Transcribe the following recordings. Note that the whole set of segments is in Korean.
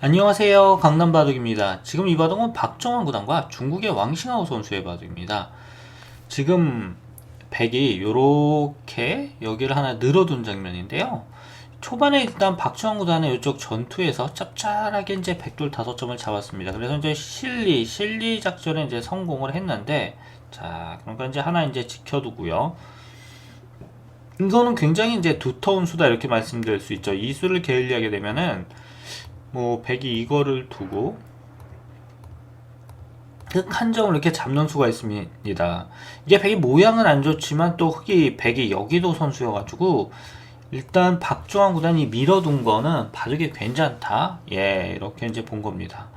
안녕하세요. 강남 바둑입니다. 지금 이 바둑은 박정환 구단과 중국의 왕싱하오 선수의 바둑입니다. 지금 백이 요렇게 여기를 하나 늘어둔 장면인데요. 초반에 일단 박정환 구단의 이쪽 전투에서 짭짤하게 이제 백돌 다섯 점을 잡았습니다. 그래서 이제 실리, 실리 작전에 이제 성공을 했는데, 자, 그러니까 이제 하나 이제 지켜두고요. 이거는 굉장히 이제 두터운 수다 이렇게 말씀드릴 수 있죠. 이 수를 게을리하게 되면은 뭐 백이 이거를 두고 흑한 점을 이렇게 잡는 수가 있습니다. 이게 백이 모양은 안 좋지만 또 흑이 백이 여기도 선수여가지고 일단 박종환 구단이 밀어둔 거는 바둑이 괜찮다. 예, 이렇게 이제 본 겁니다.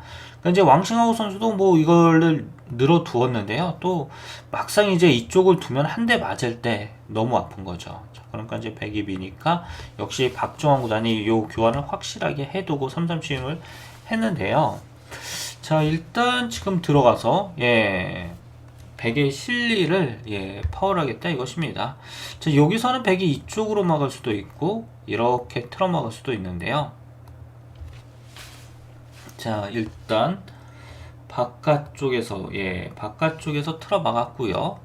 그러니까 이제 왕싱하우 선수도 뭐 이거를 늘어 두었는데요. 또 막상 이제 이쪽을 두면 한 대 맞을 때 너무 아픈 거죠. 자, 그러니까 이제 백이 미니까 역시 박종환 구단이 요 교환을 확실하게 해두고 3-3 취임을 했는데요. 자, 일단 지금 들어가서 예. 백의 실리를 예, 파울하겠다 이것입니다. 자, 여기서는 백이 이쪽으로 막을 수도 있고 이렇게 틀어 막을 수도 있는데요. 자, 일단 바깥쪽에서 예, 바깥쪽에서 틀어 막았고요.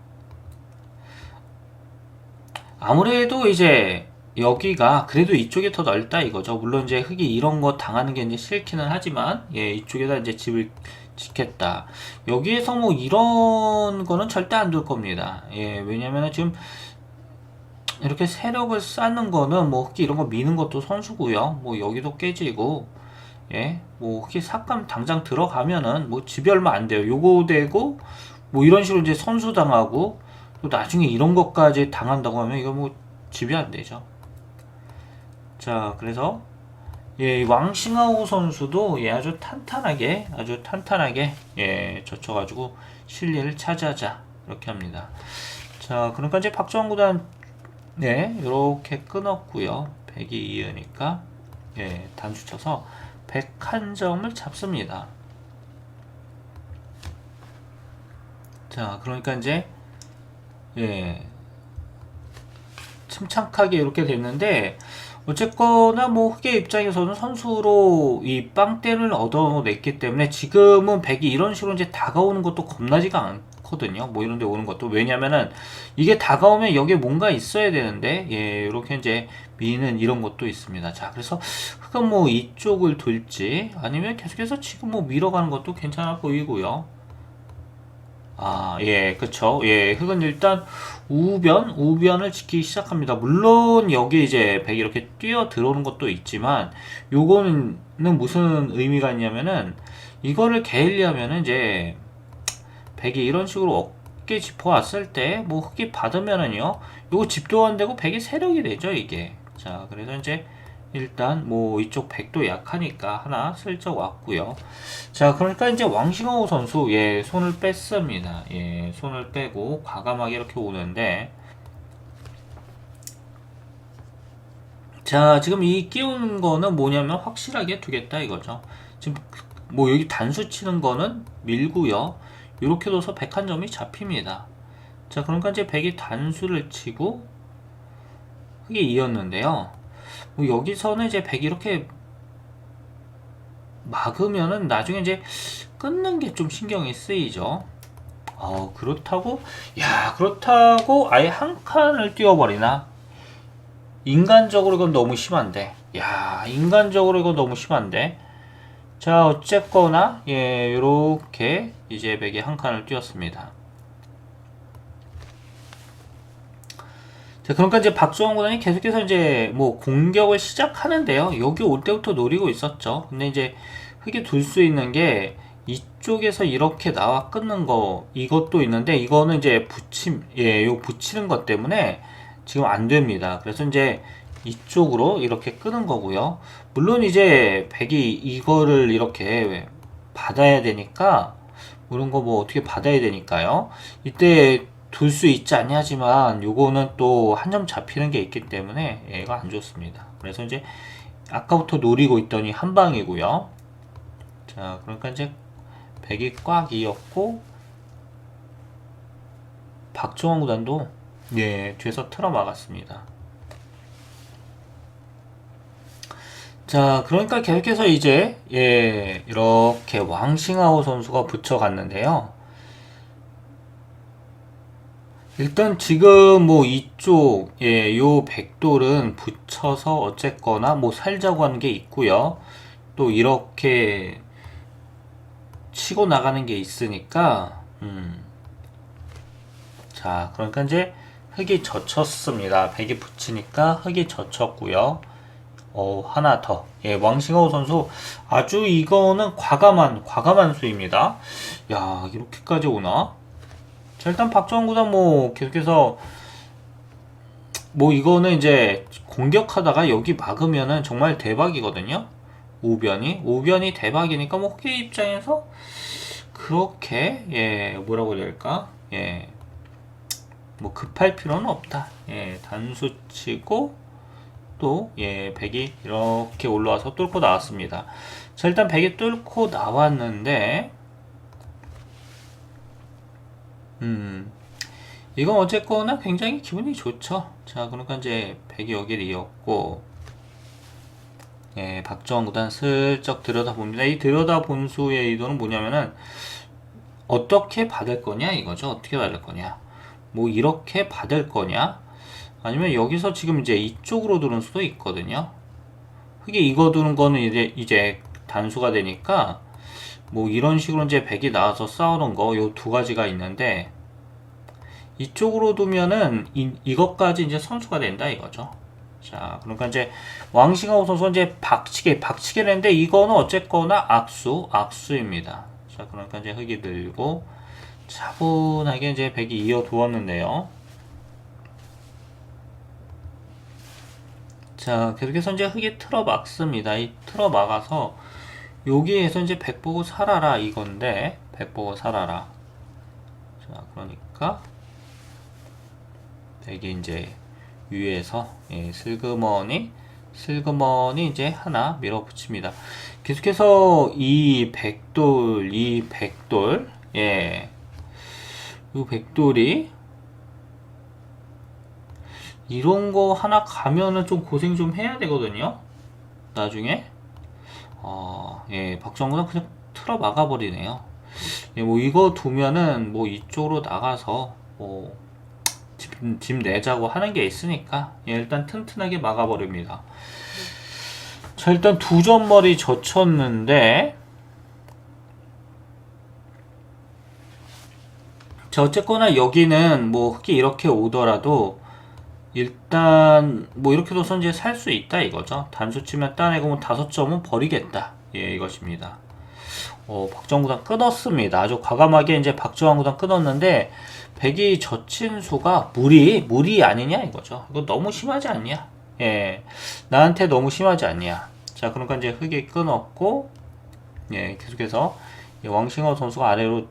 아무래도 이제 여기가 그래도 이쪽이 더 넓다 이거죠. 물론 이제 흙이 이런 거 당하는 게 이제 싫기는 하지만 예, 이쪽에다 이제 집을 짓겠다. 여기에서 뭐 이런 거는 절대 안 둘 겁니다. 예, 왜냐면은 지금 이렇게 세력을 쌓는 거는 뭐 흙이 이런 거 미는 것도 선수고요. 뭐 여기도 깨지고 예, 뭐 흙이 삭감 당장 들어가면은 뭐 집이 얼마 안 돼요. 요거 되고 뭐 이런 식으로 이제 선수 당하고 또 나중에 이런 것까지 당한다고 하면 이거 뭐 집이 안 되죠. 자, 그래서 예, 왕싱하오 선수도 예, 아주 탄탄하게 아주 탄탄하게 예, 젖혀 가지고 실리를 차지하자 이렇게 합니다. 자, 그러니까 이제 박정환 구단 네, 이렇게 끊었고요. 100이 이으니까 예, 단수 쳐서 101점을 잡습니다. 자, 그러니까 이제 예, 침착하게 이렇게 됐는데 어쨌거나 뭐 흑의 입장에서는 선수로 이 빵대를 얻어냈기 때문에 지금은 백이 이런 식으로 이제 다가오는 것도 겁나지가 않 거든요. 뭐 이런 데 오는 것도. 왜냐면은 이게 다가오면 여기에 뭔가 있어야 되는데 예, 이렇게 이제 미는 이런 것도 있습니다. 자, 그래서 흑은 뭐 이쪽을 둘지 아니면 계속해서 지금 뭐 밀어가는 것도 괜찮아 보이고요. 아, 예, 그쵸. 예, 흑은 일단 우변, 우변을 지키기 시작합니다. 물론 여기 이제 백이 이렇게 뛰어 들어오는 것도 있지만 요거는 무슨 의미가 있냐면은 이거를 게을리하면은 이제 백이 이런 식으로 어깨 짚어왔을 때 뭐 흑이 받으면은요 요거 집도 안 되고 백이 세력이 되죠 이게 자 그래서 이제 일단 뭐 이쪽 백도 약하니까 하나 슬쩍 왔고요. 자, 그러니까 이제 왕싱호 선수 예, 손을 뺐습니다. 예, 손을 빼고 과감하게 이렇게 오는데 자, 지금 이 끼우는 거는 뭐냐면 확실하게 두겠다 이거죠. 지금 뭐 여기 단수 치는 거는 밀고요. 이렇게 둬서 101점이 잡힙니다. 자, 그러니까 이제 백이 단수를 치고 흑이 이었는데요. 뭐 여기서는 이제 100 이렇게 막으면은 나중에 이제 끊는 게 좀 신경이 쓰이죠. 어, 그렇다고, 야, 그렇다고 아예 한 칸을 띄워버리나? 인간적으로 이건 너무 심한데. 야, 인간적으로 이건 너무 심한데. 자, 어쨌거나, 예, 요렇게 이제 백에 한 칸을 띄웠습니다. 자, 그러니까 이제 박주원 구단이 계속해서 이제 뭐 공격을 시작하는데요. 여기 올 때부터 노리고 있었죠. 근데 이제 흙이 둘 수 있는 게 이쪽에서 이렇게 나와 끊는 거 이것도 있는데 이거는 이제 붙임 예, 요 붙이는 것 때문에 지금 안 됩니다. 그래서 이제 이쪽으로 이렇게 끄는 거고요. 물론 이제 백이 이거를 이렇게 받아야 되니까 이런 거 뭐 어떻게 받아야 되니까요. 이때 둘 수 있지 않냐지만 요거는 또 한 점 잡히는 게 있기 때문에 얘가 안 좋습니다. 그래서 이제 아까부터 노리고 있더니 한 방이고요. 자, 그러니까 이제 백이 꽉 이었고 박종원 구단도 예, 뒤에서 틀어 막았습니다. 자, 그러니까 계속해서 이제, 예, 이렇게 왕싱하오 선수가 붙여갔는데요. 일단 지금 뭐 이쪽, 예, 요 백돌은 붙여서 어쨌거나 뭐 살자고 하는 게 있고요. 또 이렇게 치고 나가는 게 있으니까, 음. 자, 그러니까 이제 흙이 젖혔습니다. 백이 붙이니까 흙이 젖혔고요. 어, 하나 더. 예, 왕싱하오 선수 아주 이거는 과감한 과감한 수입니다. 야, 이렇게까지 오나? 자, 일단 박정원 구단 뭐 계속해서 뭐 이거는 이제 공격하다가 여기 막으면은 정말 대박이거든요. 우변이 우변이 대박이니까 뭐 호계 입장에서 그렇게 예 뭐라고 해야 될까 예 뭐 급할 필요는 없다. 예 단수 치고 또 예 백이 이렇게 올라와서 뚫고 나왔습니다. 자 일단 백이 뚫고 나왔는데 음 이건 어쨌거나 굉장히 기분이 좋죠. 자 그러니까 이제 백이 여기를 이었고 예, 박정원 구단 슬쩍 들여다봅니다. 이 들여다본 수의 의도는 뭐냐면은 어떻게 받을 거냐 이거죠. 어떻게 받을 거냐. 뭐 이렇게 받을 거냐. 아니면 여기서 지금 이제 이쪽으로 두는 수도 있거든요. 흙이 이거 두는 거는 이제 이제 단수가 되니까 뭐 이런 식으로 이제 백이 나와서 싸우는 거 요 두 가지가 있는데 이쪽으로 두면은 이, 이것까지 이제 선수가 된다 이거죠. 자, 그러니까 이제 왕싱하오 선수 이제 박치기, 박치기를 했는데 이거는 어쨌거나 악수, 악수입니다. 자, 그러니까 이제 흙이 들고 차분하게 이제 백이 이어 두었는데요. 자, 계속해서 이제 흙이 틀어 막습니다. 이 틀어 막아서 여기에서 이제 백 보고 살아라 이건데 백 보고 살아라. 자, 그러니까 백이 이제 위에서 예, 슬그머니 슬그머니 이제 하나 밀어붙입니다. 계속해서 이 백돌 이 백돌 예. 이 백돌이 이런 거 하나 가면은 좀 고생 좀 해야 되거든요. 나중에 어, 예, 박정구는 그냥 틀어 막아버리네요. 예, 뭐 이거 두면은 뭐 이쪽으로 나가서 뭐 집, 집 내자고 하는 게 있으니까 예, 일단 튼튼하게 막아버립니다. 자 일단 두 점머리 젖혔는데 자 어쨌거나 여기는 뭐 흙이 이렇게 오더라도 일단 뭐 이렇게 둬서 이제 살수 있다 이거죠. 단수 치면 따내고 뭐 다섯 점은 버리겠다. 예 이것입니다. 어, 박정구단 끊었습니다. 아주 과감하게 이제 박정구단 끊었는데 백이 젖힌 수가 무리 무리 아니냐 이거죠. 이거 너무 심하지 않냐? 예, 나한테 너무 심하지 않냐? 자, 그러니까 이제 흙이 끊었고, 예, 계속해서 왕싱어 선수가 아래로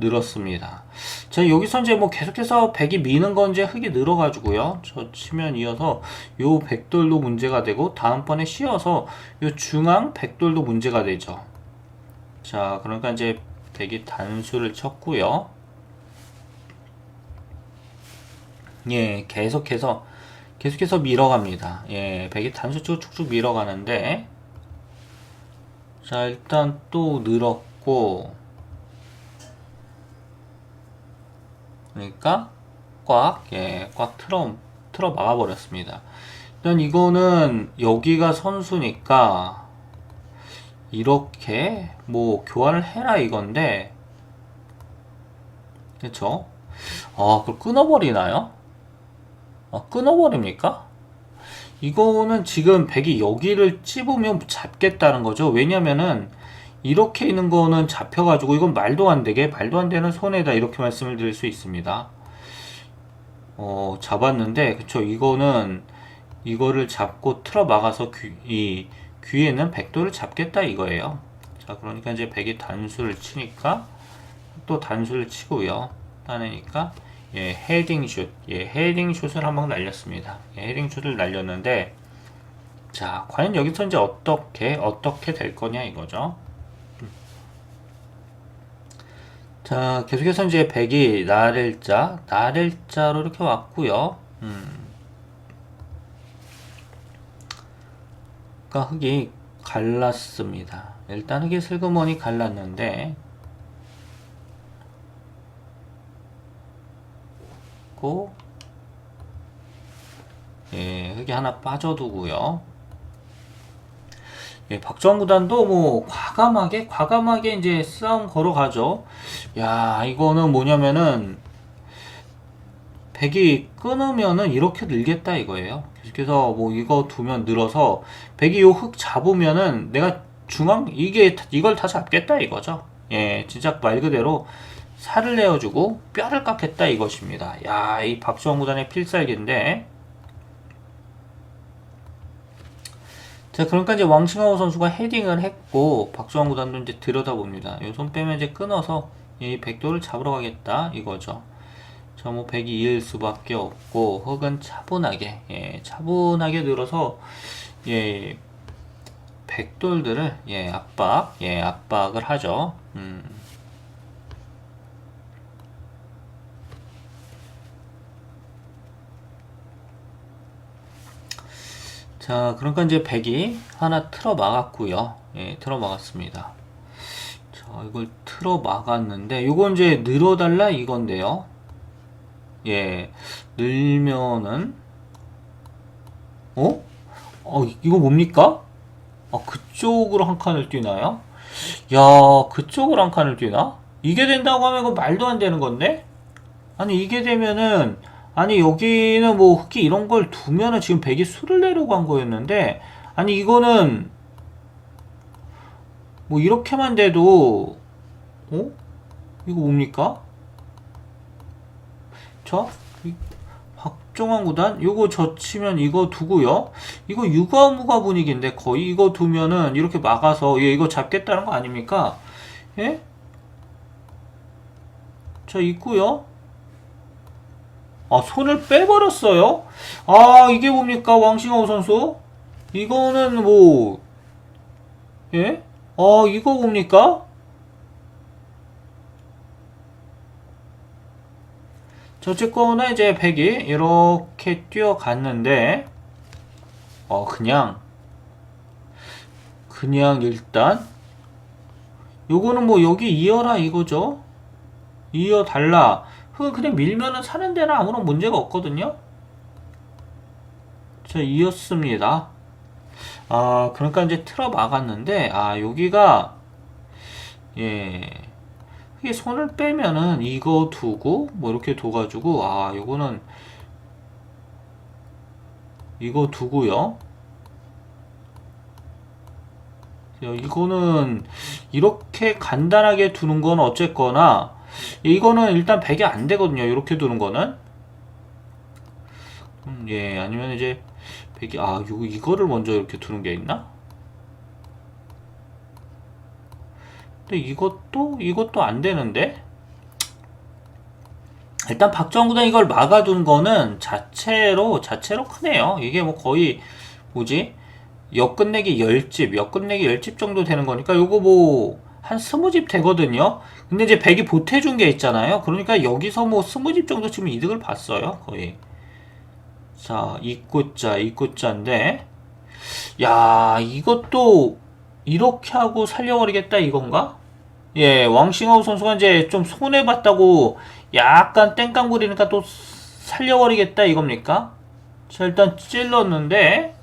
늘었습니다. 자, 여기서 이제 뭐 계속해서 백이 미는 건 이제 흙이 늘어가지고요. 저 치면 이어서 요 백돌도 문제가 되고, 다음번에 씌어서 요 중앙 백돌도 문제가 되죠. 자, 그러니까 이제 백이 단수를 쳤고요. 예, 계속해서 계속해서 밀어갑니다. 예, 백이 단수 쪽으로 쭉쭉 밀어가는데 자, 일단 또 늘었고 그러니까 꽉, 예, 꽉 틀어 틀어 막아 버렸습니다. 일단 이거는 여기가 선수니까 이렇게 뭐 교환을 해라 이건데 그쵸? 아 그걸 끊어버리나요? 아 끊어버립니까? 이거는 지금 백이 여기를 찝으면 잡겠다는 거죠 왜냐면은 이렇게 있는 거는 잡혀가지고 이건 말도 안 되게 말도 안 되는 손해다 이렇게 말씀을 드릴 수 있습니다 어 잡았는데 그쵸 이거는 이거를 잡고 틀어 막아서 귀, 이 귀에는 백도를 잡겠다 이거예요. 자, 그러니까 이제 백이 단수를 치니까 또 단수를 치고요. 따내니까 예, 헤딩 슛. 예, 헤딩 슛을 한번 날렸습니다. 예, 헤딩 슛을 날렸는데 자, 과연 여기서 이제 어떻게 어떻게 될 거냐 이거죠. 자, 계속해서 이제 백이 나를자, 나를자로 이렇게 왔고요. 음. 아까 흙이 갈랐습니다. 일단 흙이 슬그머니 갈랐는데 고 예, 흙이 하나 빠져두고요. 예, 박정원 구단도 뭐 과감하게 과감하게 이제 싸움 걸어가죠. 야, 이거는 뭐냐면은 백이 끊으면은 이렇게 늘겠다 이거예요. 계속해서 뭐 이거 두면 늘어서 백이 요 흙 잡으면은 내가 중앙 이게 이걸 다 잡겠다 이거죠. 예, 진짜 말 그대로 살을 내어주고 뼈를 깎겠다 이것입니다. 야, 이 박주원 구단의 필살기인데. 자, 그러니까 이제 왕승하우 선수가 헤딩을 했고 박주원 구단도 이제 들여다봅니다. 이 손 빼면 이제 끊어서 이 백도를 잡으러 가겠다 이거죠. 자, 뭐 백이 이을 수밖에 없고 흙은 차분하게 예, 차분하게 늘어서 예, 백돌들을 예, 압박 예, 압박을 하죠. 음. 자, 그러니까 이제 백이 하나 틀어 막았고요. 예, 틀어 막았습니다. 자, 이걸 틀어 막았는데, 요거 이제 늘어달라 이건데요. 예, 늘면은, 어? 어, 이거 뭡니까? 아, 그쪽으로 한 칸을 뛰나요? 야, 그쪽으로 한 칸을 뛰나? 이게 된다고 하면 이거 말도 안 되는 건데? 아니, 이게 되면은, 아니, 여기는 뭐, 흙이 이런 걸 두면은 지금 백이 수를 내려고 한 거였는데, 아니, 이거는, 뭐, 이렇게만 돼도, 어? 이거 뭡니까? 저? 이- 박종환 구단? 요거 젖히면 이거 두고요. 이거 유가무가 분위기인데, 거의 이거 두면은 이렇게 막아서, 얘 이거 잡겠다는 거 아닙니까? 예? 자, 있고요. 아, 손을 빼버렸어요? 아, 이게 뭡니까, 왕싱하우 선수? 이거는 뭐, 예? 아, 이거 뭡니까? 자, 어쨌거나 이제 백이 이렇게 뛰어갔는데, 어, 그냥, 그냥 일단, 요거는 뭐 여기 이어라 이거죠? 이어 달라. 그 그냥 밀면은 사는 데는 아무런 문제가 없거든요. 자, 이었습니다. 아, 그러니까 이제 틀어 막았는데, 아, 여기가, 예. 이게 손을 빼면은 이거 두고, 뭐 이렇게 둬가지고, 아, 요거는, 이거 두고요. 야, 이거는, 이렇게 간단하게 두는 건 어쨌거나, 이거는 일단 100이 안 되거든요. 이렇게 두는 거는. 음, 예, 아니면 이제 100이 아, 요 이거를 먼저 이렇게 두는 게 있나? 근데 이것도 이것도 안 되는데. 일단 박정구단 이걸 막아둔 거는 자체로 자체로 크네요. 이게 뭐 거의 뭐지? 역 끝내기 10집, 역 끝내기 10집 정도 되는 거니까 요거 뭐 한 20집 되거든요. 근데 이제 100이 보태준 게 있잖아요. 그러니까 여기서 뭐 20집 정도 지금 이득을 봤어요. 거의. 자, 이꼬자, 이꼬자인데. 야, 이것도 이렇게 하고 살려버리겠다 이건가? 예, 왕싱하우 선수가 이제 좀 손해봤다고 약간 땡깡 부리니까 또 살려버리겠다 이겁니까? 자, 일단 찔렀는데.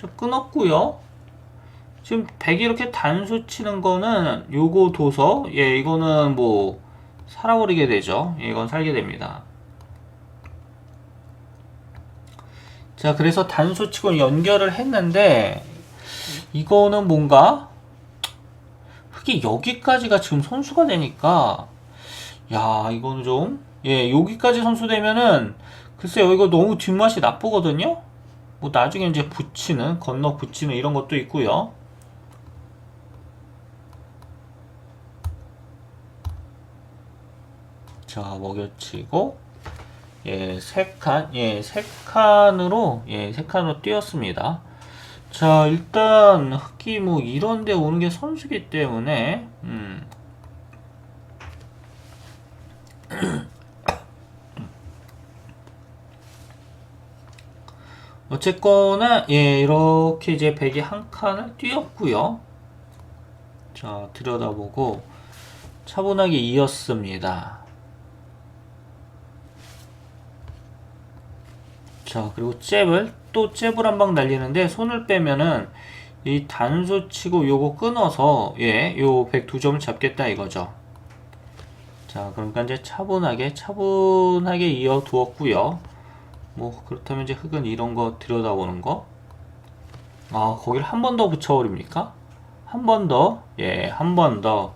자, 끊었고요. 지금 100 이렇게 단수 치는 거는 요거 둬서 예 이거는 뭐 살아버리게 되죠. 예, 이건 살게 됩니다. 자 그래서 단수 치고 연결을 했는데 이거는 뭔가 흙이 여기까지가 지금 선수가 되니까 야 이거는 좀 예 여기까지 선수 되면은 글쎄요 이거 너무 뒷맛이 나쁘거든요? 뭐 나중에 이제 붙이는 건너 붙이는 이런 것도 있고요 자, 먹여치고, 예, 세 칸, 예, 세 칸으로, 예, 세 칸으로 뛰었습니다. 자, 일단, 흑기 뭐, 이런 데 오는 게 선수기 때문에, 음. 어쨌거나 예 이렇게 이제 백이 한 칸을 띄었고요. 자 들여다보고 차분하게 이었습니다. 자 그리고 잽을 또 잽을 한 방 날리는데 손을 빼면은 이 단수 치고 요거 끊어서 예요 102점을 잡겠다 이거죠. 자 그러니까 이제 차분하게 차분하게 이어 두었고요. 뭐 그렇다면 이제 흙은 이런 거 들여다보는 거. 아 거기를 한 번 더 붙여버립니까? 한 번 더, 예, 한 번 더.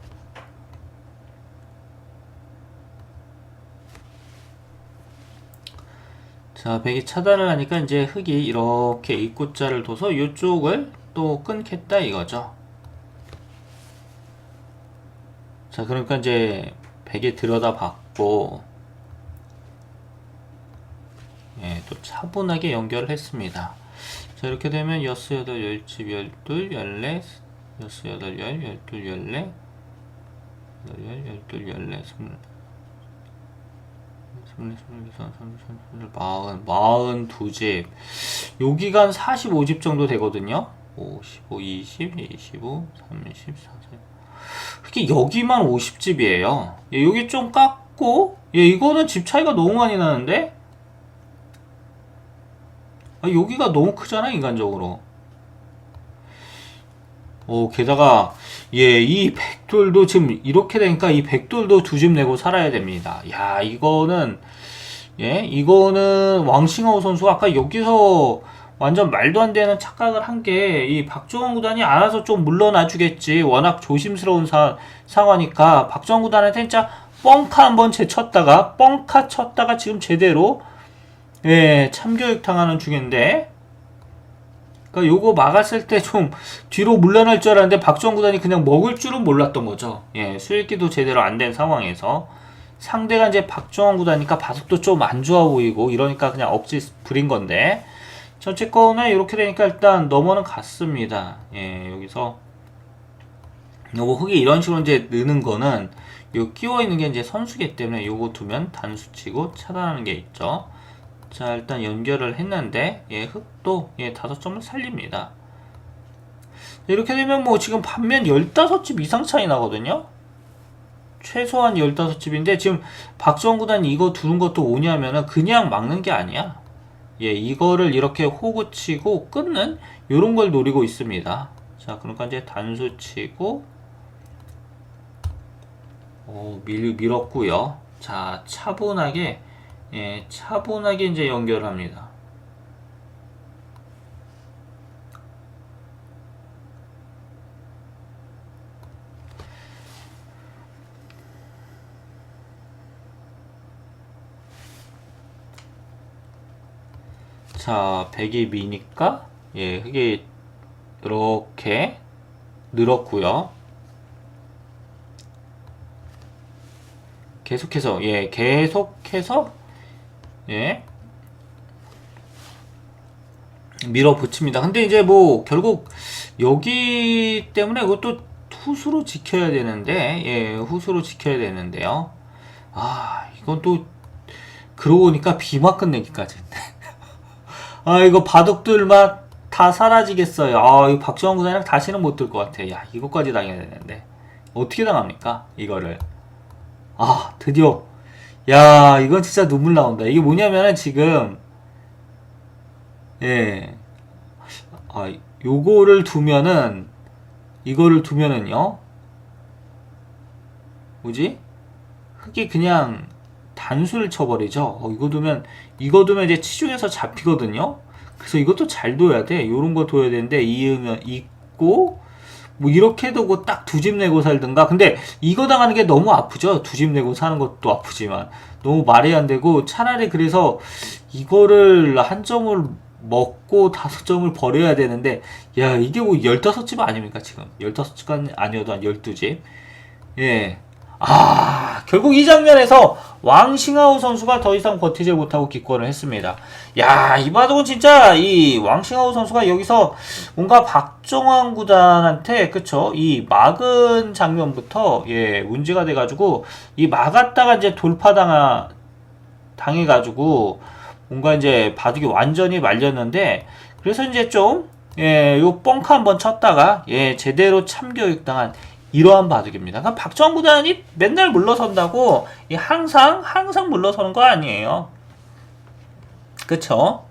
자, 백이 차단을 하니까 이제 흙이 이렇게 입구자를 둬서 이쪽을 또 끊겠다 이거죠. 자, 그러니까 이제 백이 들여다봤고 예, 또 차분하게 연결을 했습니다. 자, 이렇게 되면 6, 8, 10, 12, 14, 6, 8, 10, 12, 14, 8, 10, 12, 14, 20, 마흔, 마흔 두 집. 여기가 한 45집 정도 되거든요. 55, 20, 25, 30, 40. 이게 여기만 50집이에요. 예, 여기 좀 깎고, 예, 이거는 집 차이가 너무 많이 나는데? 아, 여기가 너무 크잖아, 인간적으로. 오, 게다가, 예, 이 백돌도 지금 이렇게 되니까 이 백돌도 두 집 내고 살아야 됩니다. 야, 이거는, 예, 이거는 왕싱하우 선수가 아까 여기서 완전 말도 안 되는 착각을 한 게, 이 박정원 구단이 알아서 좀 물러나 주겠지. 워낙 조심스러운 사, 상황이니까, 박정원 구단한테 진짜 뻥카 한번 제쳤다가, 뻥카 쳤다가 지금 제대로, 예, 참교육 당하는 중인데, 그러니까 요거 막았을 때 좀 뒤로 물러날 줄 알았는데 박정원 구단이 그냥 먹을 줄은 몰랐던 거죠. 예, 수익기도 제대로 안 된 상황에서 상대가 이제 박정원 구단이니까 바둑도 좀 안 좋아 보이고 이러니까 그냥 억지 부린 건데 어쨌거나 이렇게 되니까 일단 넘어는 갔습니다. 예, 여기서 요거 흙이 이런 식으로 이제 느는 거는 요 끼워 있는 게 이제 선수기 때문에 요거 두면 단수 치고 차단하는 게 있죠. 자 일단 연결을 했는데 예 흙도 예 다섯 점을 살립니다. 이렇게 되면 뭐 지금 반면 15집 이상 차이 나거든요? 최소한 15집인데 지금 박정원 구단이 이거 두는 것도 오냐면은 그냥 막는 게 아니야. 예 이거를 이렇게 호구 치고 끊는 요런 걸 노리고 있습니다. 자 그러니까 이제 단수 치고 어, 밀, 밀었고요. 자 차분하게 예, 차분하게 이제 연결합니다. 자, 100이 미니까 예, 흙이 이렇게 늘었고요. 계속해서 예, 계속해서 예. 밀어붙입니다. 근데 이제 뭐 결국 여기 때문에 이것도 후수로 지켜야 되는데 예, 후수로 지켜야 되는데요. 아, 이건 또 그러고 보니까 비막 끝내기까지. 아, 이거 바둑들만 다 사라지겠어요. 아, 이 박정원 구단이랑 다시는 못 들 것 같아. 야, 이것까지 당해야 되는데. 어떻게 당합니까? 이거를. 아, 드디어 야, 이건 진짜 눈물 나온다. 이게 뭐냐면은 지금, 예. 아, 요거를 두면은, 이거를 두면은요, 뭐지? 흙이 그냥 단수를 쳐버리죠. 어, 이거 두면, 이거 두면 이제 치중에서 잡히거든요? 그래서 이것도 잘 둬야 돼. 요런 거 둬야 되는데, 이으면, 있고, 뭐 이렇게 두고 딱 두 집 내고 살든가. 근데 이거 당하는 게 너무 아프죠. 두 집 내고 사는 것도 아프지만. 너무 말이 안 되고 차라리 그래서 이거를 한 점을 먹고 다섯 점을 버려야 되는데 야 이게 뭐 열다섯 집 아닙니까 지금? 열다섯 집 아니어도 한 열두 집예. 아, 결국 이 장면에서 왕싱하우 선수가 더 이상 버티지 못하고 기권을 했습니다. 야, 이 바둑은 진짜 이 왕싱하우 선수가 여기서 뭔가 박정환 구단한테 그쵸? 이 막은 장면부터 예, 문제가 돼 가지고 이 막았다가 이제 돌파당하 당해 가지고 뭔가 이제 바둑이 완전히 말렸는데 그래서 이제 좀 예, 요 뻥크 한번 쳤다가 예, 제대로 참교육당한 이러한 바둑입니다. 그러니까 박정원 구단이 맨날 물러선다고 이 항상 항상 물러서는 거 아니에요. 그쵸?